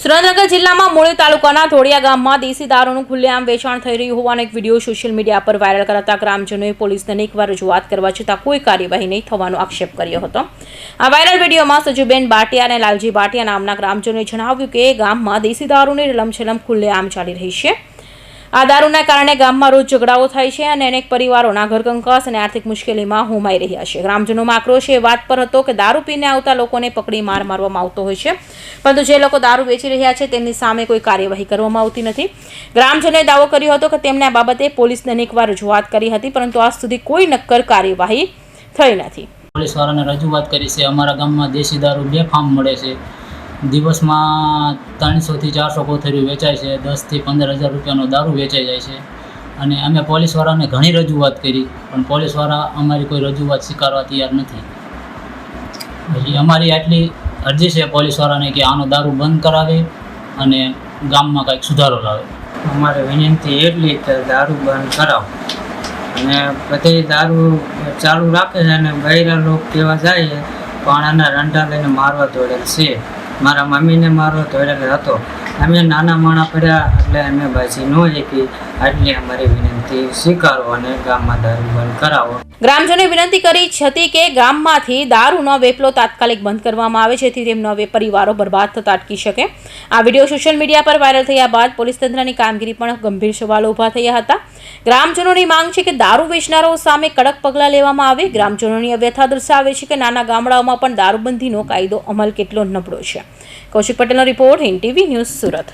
સુરેન્દ્રનગર જિલ્લામાં મૂળી તાલુકાના ધોળિયા ગામમાં દેશી દારૂનું ખુલ્લેઆમ વેચાણ થઈ રહ્યું હોવાનો એક વીડિયો સોશિયલ મીડિયા પર વાયરલ કરાતા ગ્રામજનોએ પોલીસને અનેકવાર રજૂઆત કરવા છતાં કોઈ કાર્યવાહી નહીં થવાનો આક્ષેપ કર્યો હતો. આ વાયરલ વિડીયોમાં સજુબેન બાટિયા અને લાલજી બાટિયા નામના ગ્રામજનોએ જણાવ્યું કે ગામમાં દેશી દારૂની રલમછલમ ખુલ્લેઆમ ચાલી રહી છે. આ દારૂના કારણે ગામમાં રોજ ઝઘડાઓ થાય છે અને અનેક પરિવારોના ઘરકંકસ અને આર્થિક મુશ્કેલીમાં હોમાઈ રહ્યા છે. ગ્રામજનોમાં આક્રોશ એ વાત પર હતો કે દારૂ પીને આવતા લોકોને પકડી માર મારવામાં આવતો હોય છે. પરંતુ જે લોકો દારૂ વેચી રહ્યા છે, તેમની સામે કોઈ કાર્યવાહી કરવામાં આવતી નથી. ગ્રામજનોએ દાવો કર્યો હતો કે તેમને આ બાબતે પોલીસને અનેકવાર રજૂઆત કરી હતી, પરંતુ આજ સુધી કોઈ નક્કર કાર્યવાહી થઈ નથી. પોલીસવાળાને રજૂઆત કરી છે, અમારા ગામમાં દેશી દારૂ બે ફાર્મ મળે છે. દિવસમાં ત્રણસોથી ચારસો કોથળીઓ વેચાય છે, દસથી પંદર હજાર રૂપિયાનો દારૂ વેચાઈ જાય છે. અને અમે પોલીસવાળાને ઘણી રજૂઆત કરી, પણ પોલીસવાળા અમારી કોઈ રજૂઆત સ્વીકારવા તૈયાર નથી. પછી અમારી આટલી અરજી છે પોલીસવાળાને કે આનો દારૂ બંધ કરાવે અને ગામમાં કંઈક સુધારો લાવે. અમારે વિનંતી એટલી કે દારૂ બંધ કરાવો. અને બધી દારૂ ચાલુ રાખે છે અને બૈરા લોકો કહેવા જાય પણ પાણાના રંડા લઈને મારવા દોડે છે. મારા મમ્મીને મારો દોડેલ હતો. અમે નાના માણા પડ્યા એટલે અમે બાજી ન એકી આટલી અમારી વિનંતી સ્વીકારો અને ગામમાં દારૂ બંધ કરાવો. ગ્રામજનોએ વિનંતી કરી હતી કે ગામમાંથી દારૂનો વેપલો, તાત્કાલિક બંધ કરવામાં આવે જેથી તેમનો વે- પરિવારો બરબાદ થતા અટકી શકે. આ વીડિયો સોશિયલ મીડિયા પર વાયરલ થયા બાદ પોલીસ તંત્રની કામગીરી પણ ગંભીર સવાલો ઊભા થયા હતા. ગ્રામજનોની માંગ છે કે દારૂ વેચનારાઓ સામે કડક પગલાં લેવામાં આવે. ગ્રામજનોની વ્યથા દર્શાવે છે કે નાના ગામડાઓમાં પણ દારૂબંધીનો કાયદો અમલ કેટલો નબળો છે. કૌશિક પટેલનો report Hind TV news surat.